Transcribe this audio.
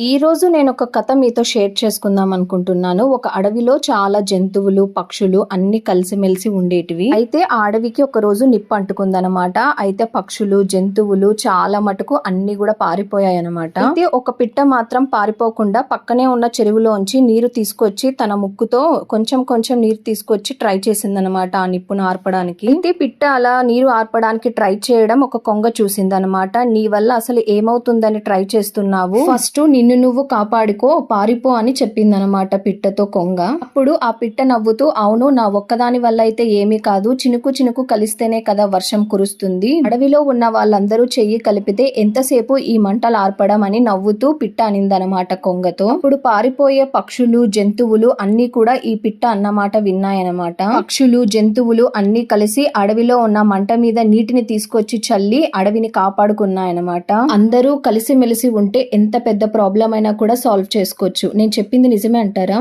ఈ రోజు నేను ఒక కథ మీతో షేర్ చేసుకుందాం అనుకుంటున్నాను. ఒక అడవిలో చాలా జంతువులు పక్షులు అన్ని కలిసిమెలిసి ఉండేటివి. అయితే ఆ అడవికి ఒక రోజు నిప్పు అంటుకుందనమాట. అయితే పక్షులు జంతువులు చాలా మటుకు అన్ని కూడా పారిపోయాయి అనమాట అయితే ఒక పిట్ట మాత్రం పారిపోకుండా పక్కనే ఉన్న చెరువులోంచి నీరు తీసుకొచ్చి తన ముక్కుతో కొంచెం కొంచెం నీరు తీసుకొచ్చి ట్రై చేసిందనమాట ఆ నిప్పును ఆర్పడానికి. అయితే పిట్ట అలా నీరు ఆర్పడానికి ట్రై చేయడం ఒక కొంగ చూసిందనమాట. నీ వల్ల అసలు ఏమవుతుందని ట్రై చేస్తున్నావు? ఫస్ట్ నిన్ను నువ్వు కాపాడుకో పారిపో అని చెప్పిందనమాట పిట్టతో కొంగ. అప్పుడు ఆ పిట్ట నవ్వుతూ అవును నా ఒక్కదాని వల్ల అయితే ఏమీ కాదు. చినుకు చినుకు కలిస్తేనే కదా వర్షం కురుస్తుంది. అడవిలో ఉన్న వాళ్ళందరూ చెయ్యి కలిపితే ఎంతసేపు ఈ మంటలు ఆర్పడం అని నవ్వుతూ పిట్ట అనిందనమాట కొంగతో. ఇప్పుడు పారిపోయే పక్షులు జంతువులు అన్ని కూడా ఈ పిట్ట అన్నమాట విన్నాయన్నమాట పక్షులు జంతువులు అన్ని కలిసి అడవిలో ఉన్న మంట మీద నీటిని తీసుకొచ్చి చల్లి అడవిని కాపాడుకున్నాయన్నమాట అందరూ కలిసిమెలిసి ఉంటే ఎంత పెద్ద ప్రాబ్లం అయినా కూడా సాల్వ్ చేసుకోవచ్చు. నేను చెప్పింది నిజమే అంటారా?